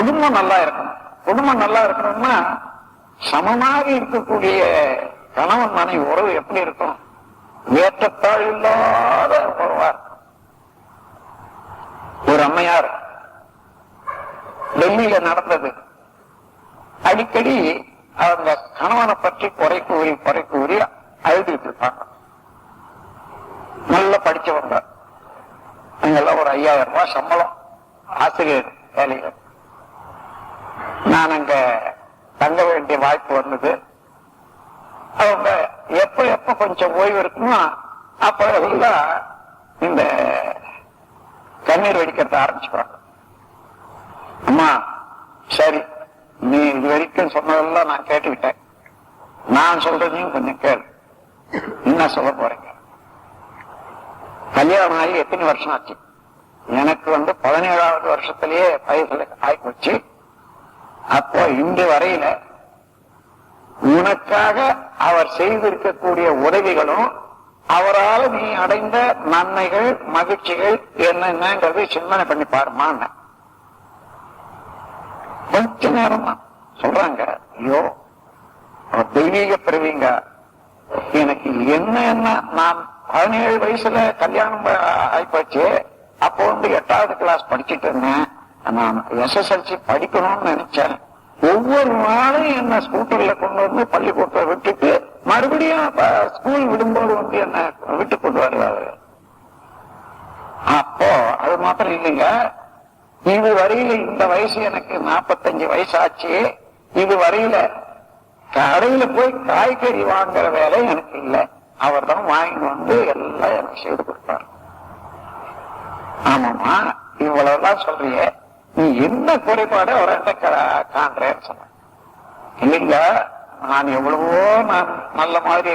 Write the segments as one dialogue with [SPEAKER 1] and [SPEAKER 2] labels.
[SPEAKER 1] குடும்பம் நல்லா இருக்கணும். குடும்பம் நல்லா இருக்கணும்னா சமமாக இருக்கக்கூடிய கணவன் மனைவி உறவு எப்படி இருக்கும்? ஏற்றத்தாழ் இல்லாத உறவா இருக்கும். ஒரு அம்மையார் டெல்லியில நடந்தது. அடிக்கடி அவங்க கணவனை பற்றி குறை கூறி குறை கூறி அழுதுட்டு இருப்பாங்க. நல்லா படிச்சவங்க. அங்கெல்லாம் ஒரு ஐயாயிரம் ரூபாய் சம்பளம். ஆசிரியர் வேலையில. நான் அங்க தங்க வேண்டிய வாய்ப்பு வந்தது. அவங்க எப்ப எப்ப கொஞ்சம் ஓய்வு இருக்குமோ அப்ப இந்த கண்ணீர் வெடிக்கிறத ஆரம்பிச்சுப்பாங்க அம்மா சரி நீ இது வரைக்கும் சொன்னதெல்லாம் நான் கேட்டுக்கிட்டேன் நான் சொல்றதையும் கொஞ்சம் கேளு. என்ன சொல்ல போறீங்க? கல்யாணம் ஆகி எத்தனை வருஷம் ஆச்சு? எனக்கு வந்து பதினேழாவது வருஷத்திலேயே வயசுல ஆயிப்போச்சு அப்போ இன்று வரையில உனக்காக அவர் செய்திருக்கக்கூடிய உதவிகளும் அவரால் நீ அடைந்த நன்மைகள் மகிழ்ச்சிகள் என்னென்னங்கிறது சிந்தனை பண்ணி பாருமா கொஞ்ச நேரம் தான் சொல்றாங்க ஐயோ தெய்வீக பிறவிங்க. எனக்கு என்ன என்ன நான் பதினேழு வயசுல கல்யாணம் ஆயிப்போச்சு. அப்போ வந்து எட்டாவது கிளாஸ் படிச்சுட்டு இருந்தேன். நான் எஸ்எஸ்எல்சி படிக்கணும்னு நினைச்சேன். ஒவ்வொரு நாளும் என்ன ஸ்கூட்டர்ல கொண்டு வந்து பள்ளிக்கூடத்தை விட்டுட்டு மறுபடியும் ஸ்கூல் விடும்போது வந்து என்ன விட்டு கொண்டு வருவாரு. அப்போ அது மாத்திரம் இல்லைங்க. இது வரையில இந்த வயசு எனக்கு 45 வயசு ஆச்சு இது வரையில கடையில போய் காய்கறி வாங்குற வேலை எனக்கு இல்லை. அவர் தான் வாங்கிட்டு வந்து எல்லாம் எனக்கு செய்து கொடுப்பார் ஆமாமா இவ்வளவுதான் சொல்றியே நீ என்ன குறைபாடு அவர் என்ன காண்றேன்னு சொன்ன. இல்லைங்க நான் எவ்வளவோ நான் நல்ல மாதிரி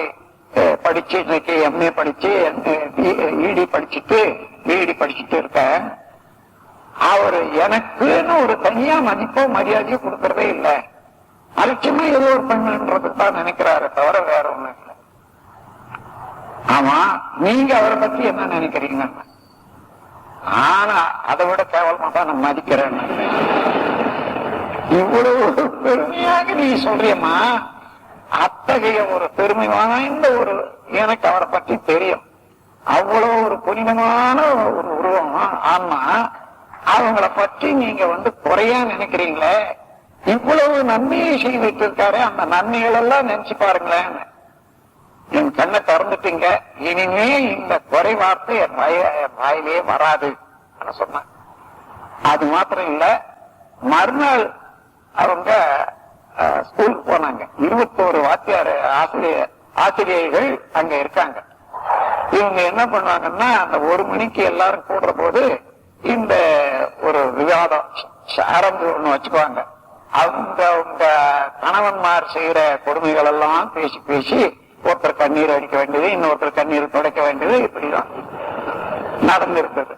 [SPEAKER 1] படிச்சு இன்னைக்கு எம்ஏ படிச்சு இடி படிச்சுட்டு பிஇடி படிச்சுட்டு இருக்கேன். அவர் எனக்குன்னு ஒரு தனியா மதிப்போ மரியாதையோ கொடுக்கறதே இல்லை. அலட்சியமா ஏதோ ஒரு பெண்ணுன்றது தான் நினைக்கிறாரு தவிர வேற ஒண்ணும் இல்லை. ஆமா நீங்க அவரை பத்தி என்ன நினைக்கிறீங்க ஆனா அதை விட கேவலமா தான் நான் மதிக்கிறேன். இவ்வளவு பெருமையாக நீ சொல்றியம்மா அத்தகைய ஒரு பெருமை வாய்ந்த ஒரு எனக்கு அவரை பற்றி தெரியும். அவ்வளவு ஒரு புனிதமான ஒரு உருவம். ஆன்மா அவங்கள பற்றி நீங்க வந்து குறையா நினைக்கிறீங்களே? இவ்வளவு நன்மையை செய்துட்டு இருக்காரு அந்த நன்மைகள் எல்லாம் நினைச்சு பாருங்களேன். என் கண்ணை திறந்துட்டீங்க. இனிமே இந்த குறை வார்த்தை என் வய வாயிலே வராது சொன்ன அது மாத்திரம் இல்ல மறுநாள் அவங்க ஸ்கூலுக்கு போனாங்க. இருபத்தோரு வாத்தியார் ஆசிரியர் ஆசிரியர்கள் அங்க இருக்காங்க. இவங்க என்ன பண்ணுவாங்கன்னா அந்த ஒரு மணிக்கு எல்லாரும் கூடுற போது இந்த ஒரு விவாதம் ஆரம்பி ஒண்ணு வச்சுக்குவாங்க. அவங்க அவங்க கணவன்மார் செய்யற கொடுமைகள் எல்லாம் பேசி பேசி ஒருத்தர் கண்ணீர் அடிக்க வேண்டியது இன்னொருத்தர் கண்ணீர் துடைக்க வேண்டியது இப்படிதான் நடந்திருந்தது.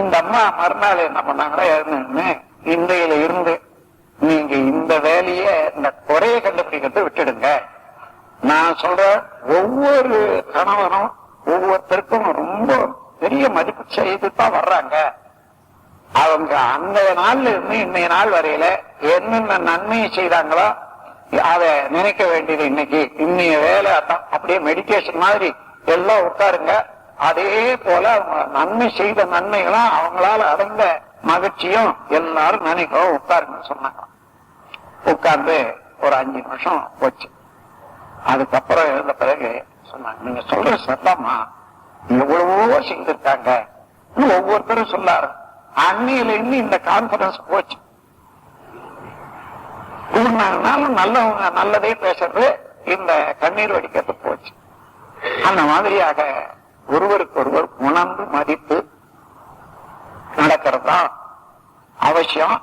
[SPEAKER 1] இந்த அம்மா மறுநாள் என்ன பண்ணாங்கன்னா எழுந்து இன்றையில இருந்து நீங்க இந்த வேலையை இந்த குறைய கண்டுபிடிக்கிறத விட்டுடுங்க. நான் சொல்ற ஒவ்வொரு கணவனும் ஒவ்வொருத்தருக்கும் ரொம்ப பெரிய மதிப்பு செய்துதான் வர்றாங்க. அவங்க அந்த நாள்ல இருந்து இன்னைய நாள் வரையில என்னென்ன நன்மையை செய்தாங்களோ அதை நினைக்க வேண்டியது இன்னைக்கு. இன்னைய வேலை அப்படியே மெடிடேஷன் மாதிரி எல்லாம் உட்காருங்க. அதே போல அவங்க நன்மை செய்த நன்மைகளும் அவங்களால அடைந்த மகிழ்ச்சியும் எல்லாரும் நினைக்கவும் உட்காருங்கன்னு சொன்னாங்க. உட்கார்ந்து ஒரு அஞ்சு நிமிஷம் போச்சு. அதுக்கப்புறம் இருந்த பிறகு சொன்னாங்க நீங்க சொல்ற சத்தமா எவ்வளவோ செய்திருக்காங்க. ஒவ்வொருத்தரும் சொல்லாரு அன்னையில இருந்து இந்த கான்பரன்ஸ் போச்சு. கூடினாலும் நல்லவங்க நல்லதே பேசுறது இந்த கண்ணீர் வடிக்கிறது போச்சு. அந்த மாதிரியாக ஒருவருக்கு ஒருவர் உணர்ந்து மதித்து நடக்கிறது தான் அவசியம்.